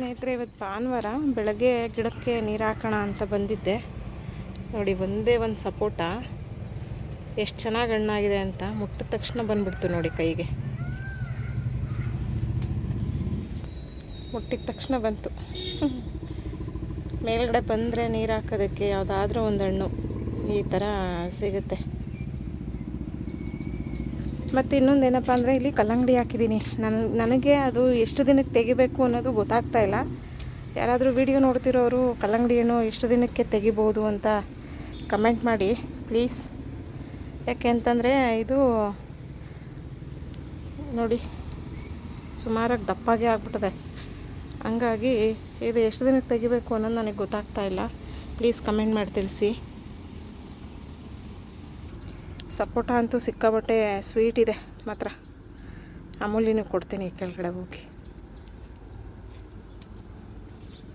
ಸ್ನೇಹಿತರೆ, ಇವತ್ತು ಭಾನುವಾರ ಬೆಳಗ್ಗೆ ಗಿಡಕ್ಕೆ ನೀರು ಹಾಕೋಣ ಅಂತ ಬಂದಿದ್ದೆ. ನೋಡಿ, ಒಂದೇ ಒಂದು ಸಪೋಟ. ಎಷ್ಟು ಚೆನ್ನಾಗಿ ಹಣ್ಣಾಗಿದೆ ಅಂತ ಮುಟ್ಟಿದ ತಕ್ಷಣ ಬಂದ್ಬಿಡ್ತು ನೋಡಿ ಕೈಗೆ. ಮುಟ್ಟಿದ ತಕ್ಷಣ ಬಂತು. ಮೇಲ್ಗಡೆ ಬಂದರೆ ನೀರು ಹಾಕೋದಕ್ಕೆ ಯಾವುದಾದ್ರೂ ಒಂದು ಹಣ್ಣು ಈ ಥರ ಸಿಗುತ್ತೆ. ಮತ್ತು ಇನ್ನೊಂದು ಏನಪ್ಪ ಅಂದರೆ ಇಲ್ಲಿ ಕಲ್ಲಂಗಡಿ ಹಾಕಿದ್ದೀನಿ. ನನ್ನ ನನಗೆ ಅದು ಎಷ್ಟು ದಿನಕ್ಕೆ ತೆಗಿಬೇಕು ಅನ್ನೋದು ಗೊತ್ತಾಗ್ತಾ ಇಲ್ಲ. ಯಾರಾದರೂ ವಿಡಿಯೋ ನೋಡ್ತಿರೋರು ಕಲ್ಲಂಗಡಿ ಹಣ್ಣು ಎಷ್ಟು ದಿನಕ್ಕೆ ತೆಗಿಬೋದು ಅಂತ ಕಮೆಂಟ್ ಮಾಡಿ, ಪ್ಲೀಸ್. ಯಾಕೆ ಅಂತಂದರೆ ಇದು ನೋಡಿ, ಸುಮಾರಾಗಿ ದಪ್ಪಾಗೆ ಆಗ್ಬಿಟ್ಟಿದೆ. ಹಂಗಾಗಿ ಇದು ಎಷ್ಟು ದಿನಕ್ಕೆ ತೆಗಿಬೇಕು ಅನ್ನೋದು ನನಗೆ ಗೊತ್ತಾಗ್ತಾ ಇಲ್ಲ. ಪ್ಲೀಸ್ ಕಮೆಂಟ್ ಮಾಡಿ ತಿಳಿಸಿ. ಸಪೋಟ ಅಂತೂ ಸಿಕ್ಕಾಬಟ್ಟೆ ಸ್ವೀಟ್ ಇದೆ ಮಾತ್ರ. ಅಮೂಲ್ಯನಿಗೆ ಕೊಡ್ತೀನಿ ಕೆಳಗಡೆ ಹೋಗಿ.